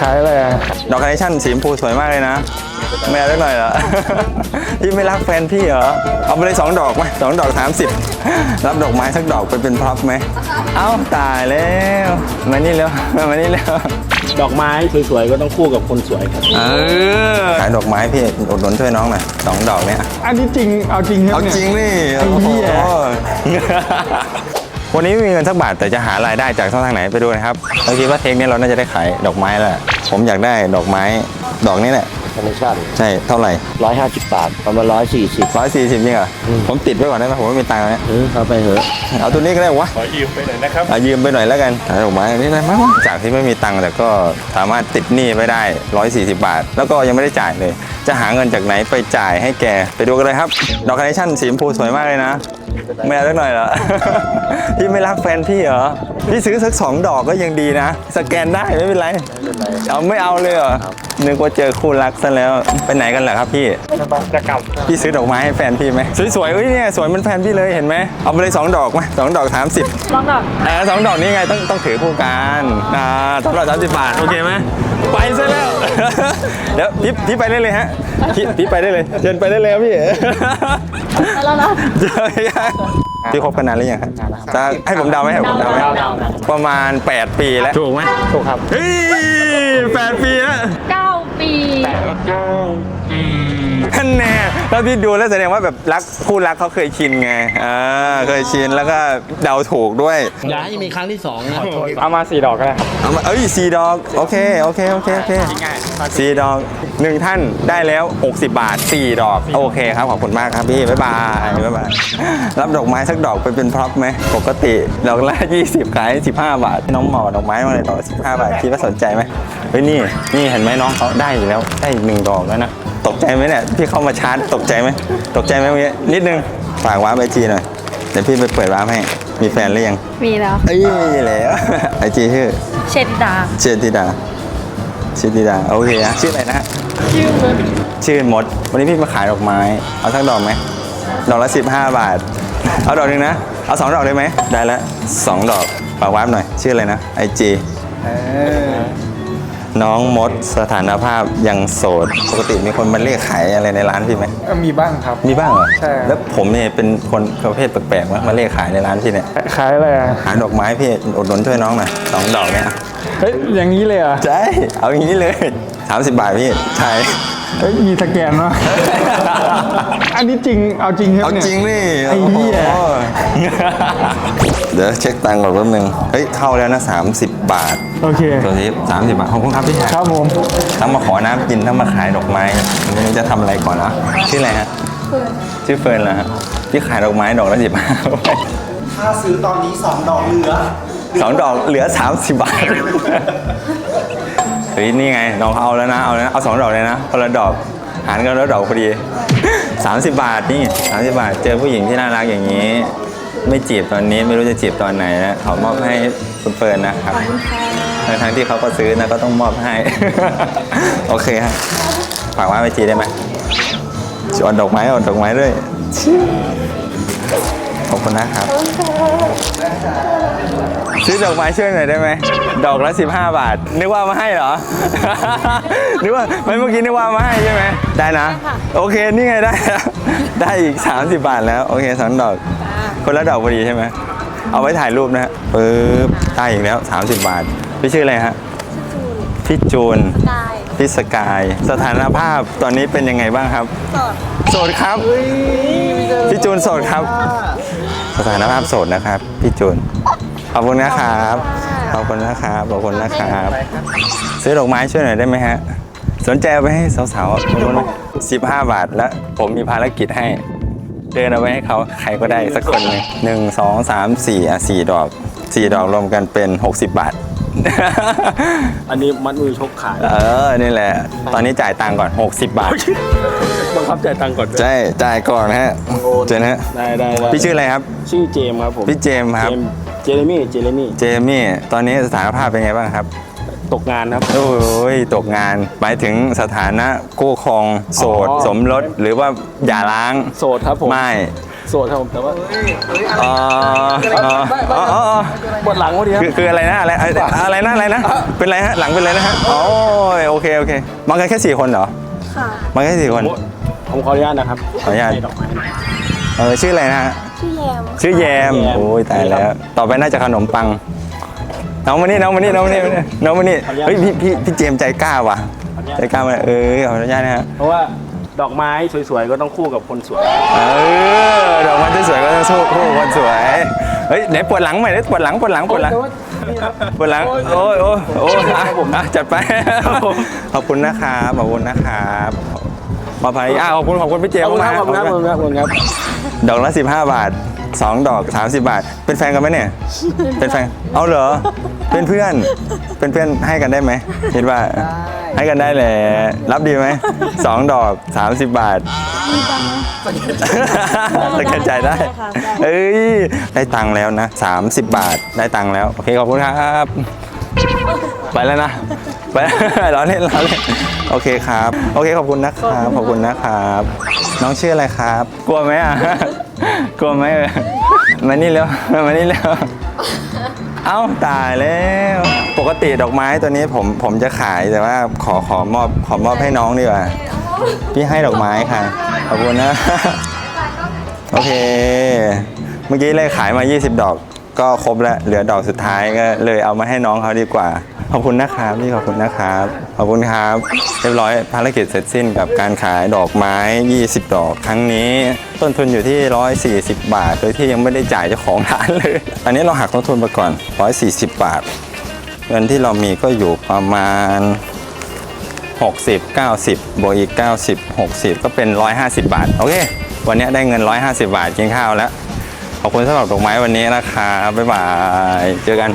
ขายอะไรอะดอกคาร์เนชั่นสีชมพูสวยมากเลยนะไม่เอาได้หน่อยเหรอ พี่ไม่รักแฟนพี่เหรอ เอาไปเลยสองดอกไหมสองดอกสามสิบรับดอกไม้สักดอกไปเป็นพร็อพไหม เอ้าตายแล้วมานี่เร็วมานี่เร็วดอกไม้สวยๆก็ต้องคู่กับคนสวยครับ เออขายดอกไม้พี่อุดหนุนช่วยน้องหน่อยสองดอกเนี้ยอันนี้จริง เอาจริงครับเอาเนี่ยจริงนี่ไอ้เหี้ยโอ้โห วันนี้ไม่มีเงินสักบาทแต่จะหารายได้จากช่องทางไหนไปดูนะครับเราคิดว่าเทคนี้เราน่าจะได้ขายดอกไม้แล้วแหละผมอยากได้ดอกไม้ดอกนี้แหละ คอนเนชั่นใช่เท่าไหร่ร้อยห้าสิบบาทประมาณร้อยสี่สิบ ร้อยสี่สิบจริงเหรออผมติดไว้ก่อนได้ไหมผมไม่มีตังค์เนี่ยเออเอาไปเถอะเอาตัวนี้ก็ได้วะขอยืมไปหน่อยนะครับยืมไปหน่อยแล้วกันขายดอกไม้อันนี้ได้ไหมวะจากที่ไม่มีตังค์แต่ก็สามารถติดหนี้ไว้ได้ 140 บาท แล้วก็ยังไม่ได้จ่ายเลย จะหาเงินจากไหนไปจ่ายให้แกไปดูกันเลยครับดอกคาร์เนชั่นสีชมพูสวยมากเลยนะ ไม่เอาได้หน่อยเหรอ พี่ไม่รักแฟนพี่เหรอพี่ซื้อสักสองดอกก็ยังดีนะ สแกนได้ไม่เป็นไร เอาไม่เอาเลยเหรอ นึกว่าเจอคู่รักซะแล้วไปไหนกันเหรอครับพี่จะกลับพี่ซื้อดอกไม้ให้แฟนพี่ไหมสวยๆเอ้ยเนี่ยสวยเหมันแฟนพี่เลยเห็นไหมเอาไปเลยสองดอกไหมสองดอกสามสิบลองดอกเออสองดอกนี้ไงต้องต้องถือคู่กันอ่าสองดอกสามสิบบาทโอเคไหมไปซะแล้วเดี๋ยวพี่พี่ไปได้เลยฮะพี่พี่ไปได้เลยเชิญไปได้เลยครับพี่แล้วนะเจอยังพี่คบกันนานหรือยังครับจะให้ผมเดาไหมให้ผมเดาไหมประมาณ 8 ปีแล้ว ถูกไหมถูกครับเฮ้ยแปดปีแล้ว น่แล้วพี่ดูแล้วแสดงว่าแบบรักคู่รักเขาเคยชินไงอ่าเคยชินแล้วก็เดาถูกด้วย อย่าให้มีครั้งที่สองนะเอามาสี่ดอกก็ได้ครับเอามาเอ้ยสี่ดอกโอเคโอเคโอเคโอเคสี่ดอกหนึ่งท่านได้แล้ว 60 บาทสี่ดอก โอเคครับขอบคุณมากครับพี่ บ๊ายบายบ๊ายบายรับดอกไม้สักดอกไปเป็นพร็อพไหม ปกติดอกละ20ขาย15 บาท น้องหมอดอกไม้มาเลยดอกละ15 บาทคิดว่าสนใจไหมเฮ้ยนี่นี่เห็นไหมน้องเขาได้อยู่แล้วได้อีกหนึ่งดอกแล้วนะ ตกใจไหมเนี่ยพี่เข้ามาชาร์จตกใจไหมตกใจไหมเมื่อกี้นิดนึงฝากว้าร์ปไอจีหน่อยเดี๋ยวพี่ไปเปิดว้าร์ปให้มีแฟนหรือยังมีแล้วเอ้ยแล้วไอจีชื่อเชดิดาเชติดาเชติดาโอเคนะชื่ออะไรนะฮะชื่อมึงชื่อมด วันนี้พี่มาขายดอกไม้ เอาสักดอกไหมดอกละ15บาท เอาดอกหนึ่งนะ เอาสองดอกได้ไหมได้แล้วสองดอกฝากวาร์ปหน่อยชื่ออะไรนะไอจี น้องมดสถานภาพยังโสด ปกติมีคนมาเรียกขายอะไรในร้านพี่ไหมก็มีบ้างครับ มีบ้างเหรอใช่ครับแล้วผมเนี่ยเป็นคนประเภทแปลกๆมั้ยมาเรียกขายในร้านพี่เนี่ยขายอะไรอะ หาดอกไม้พี่อุดหนุนช่วยน้องหน่อยสองดอกเนี่ยเฮ้ย อย่างนี้เลยเหรอะใช่เอาอย่างนี้เลย 30 บาทพี่ใช่เฮ้ย มีสแกนวะอันนี้จริง เอาจริงครับเอาเนี่ย จริงนี่ไอ้เหี้ยโอ้โหเดี๋ยวเช็คตังค์ก่อนแป๊บนึงเฮ้ยเข้าแล้วนะ 30 บาท โอเค ตัวนี้30 บาทขอบคุณครับพี่ครับผม ทั้งมาขอน้ำกินทั้งมาขายดอกไม้ไม่รู้จะทำอะไรก่อนนะชื่ออะไรฮะชื่อเฟิร์นเหรอฮะพี่ขายดอกไม้ดอกละสิบห้าถ้าซื้อตอนนี้2ดอกเหลือสองดอกเหลือ 30 บาทเฮ้ยนี่ไงน้องเอาแล้วนะเอาแล้วนะเอาสองดอกเลยนะคนละดอกหารกันแล้วดอกพอดี 30 บาทนี่30 บาท เจอผู้หญิงที่น่ารักอย่างนี้ ไม่จีบตอนนี้ไม่รู้จะจีบตอนไหนนะขอมอบให้ คุณเฟิร์นนะครับทั้งๆที่เขาก็ซื้อนะก็ต้องมอบให้ โอเคฮะฝากไว้ไปจีได้ไหมชวนดอกไม้เอาดอกไม้ด้วยขอบคุณนะครับ ซื้อดอกไม้ช่วยหน่อยได้ไหม ดอกละ 15 บาท นึกว่ามาให้เหรอ นึกว่าไม่เมื่อกี้นึกว่ามาให้ใช่ไหม ได้นะ โอเค นี่ไงได้แล้วได้อีก 30 บาทแล้ว โอเคสองดอก คนละดอกพอดีใช่ไหม เอาไว้ถ่ายรูปนะฮะปึ๊บได้อีกแล้ว 30 บาท พี่ชื่ออะไรฮะพี่จูนได้พี่สกาย สถานภาพตอนนี้เป็นยังไงบ้างครับสด โสดครับ พี่จูนโสดครับ สถานภาพโสดนะครับ พี่จูน ขอบคุณนะครับ ขอบคุณนะครับ ขอบคุณนะครับ ซื้อดอกไม้ช่วยหน่อยได้ไหมฮะ สนใจเอาไปให้สาวๆสิบห้าบาทแล้ว ผมมีภารกิจให้ เดินเอาไปให้เขาใครก็ได้สักคนหนึ่งหนึ่งสองสามสี่อะสี่ดอกสี่ดอกรวมกันเป็น 60 บาท อันนี้มัดมือชกขายเออ นี่แหละ ตอนนี้จ่ายตังค์ก่อน 60 บาทบังคับจ่ายตังค์ก่อนใช่จ่ายก่อนฮะเจนฮะได้ได้ได้พี่ชื่ออะไรครับ ชื่อเจมส์ครับผมพี่เจมส์ครับ เจมส์เจเรมี่ เจเรมี่ เจมี่ ตอนนี้สถานภาพเป็นไงบ้างครับ ตกงานครับ โอ้ยตกงาน หมายถึงสถานะคู่ครองโสด อ๋อ สมรสหรือว่าหย่าร้าง โสดครับผมไม่โสดครับผมแต่ว่าอ๋ออ๋ออ๋ออ๋อปวดหลังพอดีครับ คือคืออะไรนะอะไรอะไรอะไรนะอะไรนะ เป็นไรฮะหลังเป็นไรนะฮะโอ้ยโอเคโอเคมากันแค่สี่คนเหรอค่ะ มาแค่สี่คน ผมขออนุญาตนะครับขออนุญาต ให้ดอกไม้ เออชื่ออะไรนะฮะชื่อแยมชื่อแยมแยม โอ้ยตายแล้ว ต่อไปน่าจะขนมปัง น้องมานี่น้องมานี่น้องมานี่น้องมานี่เฮ้ยพี่พี่พี่เจมส์ใจกล้าว่ะใจกล้ามาเออขออนุญาตนะฮะเพราะว่าดอกไม้สวยๆก็ต้องคู่กับคนสวย เออดอกไม้สวยๆก็ต้องสู้คู่คนสวยเฮ้ยไหนปวดหลังใหม่ดิปวดหลังปวดหลังปวดหลังปวดหลังโอ้ยโอ้ยโอ้ยอะอะจัดไปขอบคุณนะครับขอบคุณนะครับ มาภัยอะขอบคุณขอบคุณพี่เจมขอบส์คุณคมารับขอบคุณครับขอบคุณครับขอบคุณครับ ดอกละ 15 บาทสองดอก 30 บาท เป็นแฟนกันไหมเนี่ย เป็นแฟน เอาเหรอ เป็นเพื่อน เป็นเพื่อนให้กันได้ไหมคิดว่า ให้กันได้แหละ รับดีไหมสองดอก 30 บาท สแกนจ่ายได้ เอ้ย ได้ตังค์แล้วนะ 30 บาท ได้ตังค์แล้ว โอเค ขอบคุณครับ ไปแล้วนะ ไป ล้อเล่นล้อเล่นโอเคครับ โอเคขอบคุณนะครับขอบคุณนะครับ น้องชื่ออะไรครับ กลัวไหมอะ กลัวไหมมานี่เร็วมานี่เร็วเอ้าตายแล้ว ปกติดอกไม้ตัวนี้ผมผมจะขายแต่ว่าขอขอมอบขอมอบให้น้องดีกว่าพี่ให้ดอกไม้ค่ะ ขอบคุณนะ โอเค เมื่อกี้เลยขายมา 20 ดอก ก็ครบแล้วเหลือดอกสุดท้ายก็เลยเอามาให้น้องเขาดีกว่า ขอบคุณนะครับพี่ขอบคุณนะครับขอบคุณครับ เรียบร้อยภารกิจเสร็จสิ้นกับการขายดอกไม้ 20 ดอกครั้งนี้ ต้นทุนอยู่ที่ 140 บาท โดยที่ยังไม่ได้จ่ายเจ้าของร้านเลย อันนี้เราหักต้นทุนไปก่อน 140 บาท เงินที่เรามีก็อยู่ประมาณ 60 90บวกอีก 90 60 ก็เป็น 150 บาท โอเค วันนี้ได้เงิน 150 บาทกินข้าวแล้ว ขอบคุณสำหรับดอกไม้วันนี้นะครับบ๊ายบาย เจอกัน